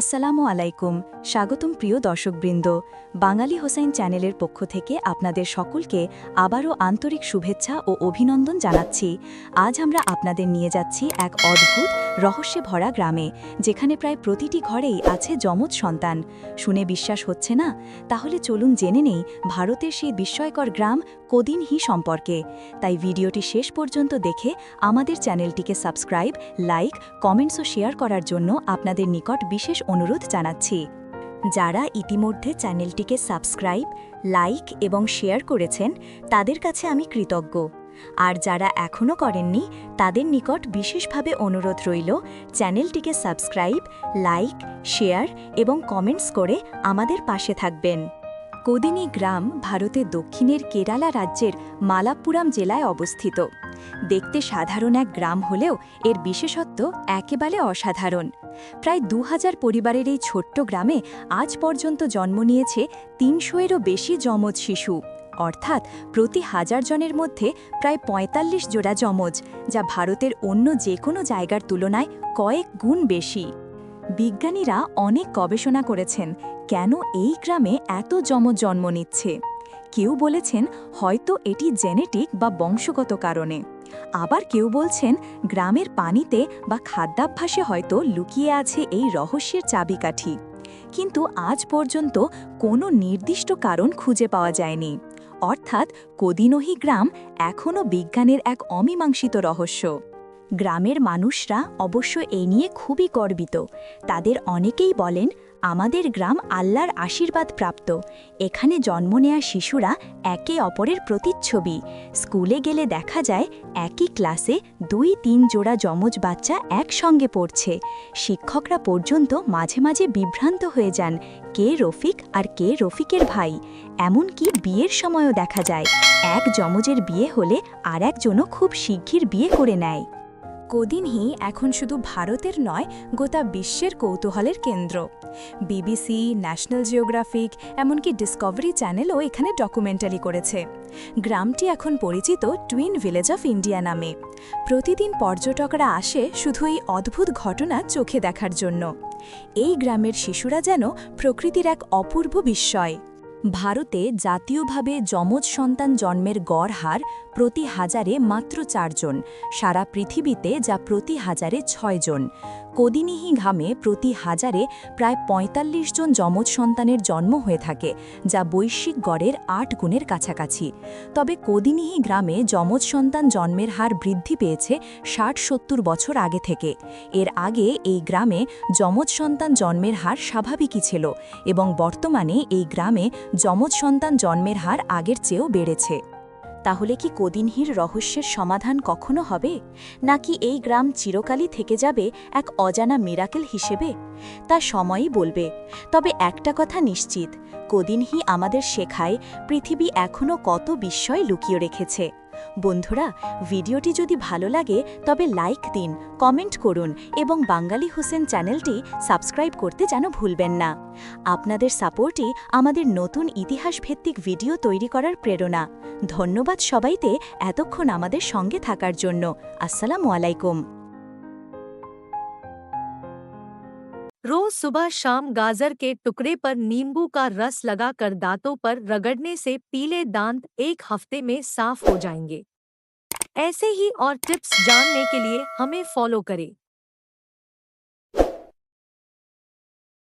আসসালামু আলাইকুম, স্বাগতম প্রিয় দর্শকবৃন্দ। বাঙালি হোসাইন চ্যানেলের পক্ষ থেকে আপনাদের সকলকে আবারও আন্তরিক শুভেচ্ছা ও অভিনন্দন জানাচ্ছি। আজ আমরা আপনাদের নিয়ে যাচ্ছি এক অদ্ভুত রহস্যে ভরা গ্রামে, যেখানে প্রায় প্রতিটি ঘরেই আছে যমজ সন্তান। শুনে বিশ্বাস হচ্ছে না? তাহলে চলুন জেনে নেই ভারতের সেই বিস্ময়কর গ্রাম কদিনহি সম্পর্কে। তাই ভিডিওটি শেষ পর্যন্ত দেখে আমাদের চ্যানেলটিকে সাবস্ক্রাইব, লাইক, কমেন্টস ও শেয়ার করার জন্য আপনাদের নিকট বিশেষ অনুরোধ জানাচ্ছি। যারা ইতিমধ্যে চ্যানেলটিকে সাবস্ক্রাইব, লাইক এবং শেয়ার করেছেন, তাদের কাছে আমি কৃতজ্ঞ। আর যারা এখনও করেননি, তাদের নিকট বিশেষভাবে অনুরোধ রইল, চ্যানেলটিকে সাবস্ক্রাইব, লাইক, শেয়ার এবং কমেন্টস করে আমাদের পাশে থাকবেন। কোদিনী গ্রাম ভারতের দক্ষিণের কেরালা রাজ্যের মালাপ্পুরাম জেলায় অবস্থিত। দেখতে সাধারণ এক গ্রাম হলেও এর বিশেষত্ব একেবারে অসাধারণ। প্রায় দু হাজার পরিবারের এই ছোট্ট গ্রামে আজ পর্যন্ত জন্ম নিয়েছে তিনশোয়েরও বেশি যমজ শিশু। অর্থাৎ প্রতি হাজার জনের মধ্যে প্রায় ৪৫ জোড়া যমজ, যা ভারতের অন্য যে কোনো জায়গার তুলনায় কয়েক গুণ বেশি। বিজ্ঞানীরা অনেক গবেষণা করেছেন কেন এই গ্রামে এত যমজ জন্ম নিচ্ছে। কেউ বলেছেন হয়তো এটি জেনেটিক বা বংশগত কারণে। আবার কেউ বলছেন গ্রামের পানিতে বা খাদ্যাভ্যাসে হয়তো লুকিয়ে আছে এই রহস্যের চাবিকাঠি। কিন্তু আজ পর্যন্ত কোনো নির্দিষ্ট কারণ খুঁজে পাওয়া যায়নি। অর্থাৎ কদিনহি গ্রাম এখনও বিজ্ঞানের এক অমীমাংসিত রহস্য। গ্রামের মানুষরা অবশ্য এ নিয়ে খুবই গর্বিত। তাদের অনেকেই বলেন আমাদের গ্রাম আল্লাহর আশীর্বাদ প্রাপ্ত। এখানে জন্ম নেয়া শিশুরা একে অপরের প্রতিচ্ছবি। স্কুলে গেলে দেখা যায়, একই ক্লাসে দুই তিন জোড়া যমজ বাচ্চা একসঙ্গে পড়ছে। শিক্ষকরা পর্যন্ত মাঝে মাঝে বিভ্রান্ত হয়ে যান, কে রফিক আর কে রফিকের ভাই। এমনকি বিয়ের সময়ও দেখা যায়, এক যমজের বিয়ে হলে আর একজনও খুব শিগগির বিয়ে করে নেয়। কোদিনহি এখন শুধু ভারতের নয়, গোটা বিশ্বের কৌতূহলের কেন্দ্র। বিবিসি, ন্যাশনাল জিওগ্রাফিক, এমনকি ডিসকভারি চ্যানেলও এখানে ডকুমেন্টারি করেছে। গ্রামটি এখন পরিচিত টুইন ভিলেজ অফ ইন্ডিয়া নামে। প্রতিদিন পর্যটকরা আসে শুধু এই অদ্ভুত ঘটনা চোখে দেখার জন্য। এই গ্রামের শিশুরা যেন প্রকৃতির এক অপূর্ব বিস্ময়। ভারতে জাতীয়ভাবে যমজ সন্তান জন্মের গড় হার প্রতি হাজারে মাত্র চারজন। সারা পৃথিবীতে যা প্রতি হাজারে ছয়জন। কদিনিহি ঘামে প্রতি হাজারে প্রায় ৪৫ জন যমজ সন্তানের জন্ম হয়ে থাকে, যা বৈশ্বিক গড়ের আট গুণের কাছাকাছি। তবে কদিনিহি গ্রামে যমজ সন্তান জন্মের হার বৃদ্ধি পেয়েছে ষাট সত্তর বছর আগে থেকে। এর আগে এই গ্রামে যমজ সন্তান জন্মের হার স্বাভাবিকই ছিল এবং বর্তমানে এই গ্রামে যমজ সন্তান জন্মের হার আগের চেয়েও বেড়েছে। তাহলে কি কদিনহির রহস্যের সমাধান কখনো হবে? নাকি এই গ্রাম চিরকালই থেকে যাবে এক অজানা মিরাকেল হিসেবে? তা সময়ই বলবে। তবে একটা কথা নিশ্চিত, কদিনহি আমাদের শেখায় পৃথিবী এখনও কত বিস্ময় লুকিয়ে রেখেছে। বন্ধুরা, ভিডিওটি যদি ভালো লাগে, তবে লাইক দিন, কমেন্ট করুন এবং বাঙালি হোসেন চ্যানেলটি সাবস্ক্রাইব করতে যেন ভুলবেন না। আপনাদের সাপোর্টই আমাদের নতুন ইতিহাস ভিত্তিক ভিডিও তৈরি করার প্রেরণা। ধন্যবাদ সবাইতে এতক্ষণ আমাদের সঙ্গে থাকার জন্য। আসসালামু আলাইকুম। रोज सुबह शाम गाजर के टुकड़े पर नींबू का रस लगाकर दांतों पर रगड़ने से पीले दांत एक हफ़्ते में साफ़ हो जाएँगे। ऐसे ही और टिप्स जानने के लिए हमें फॉलो करें।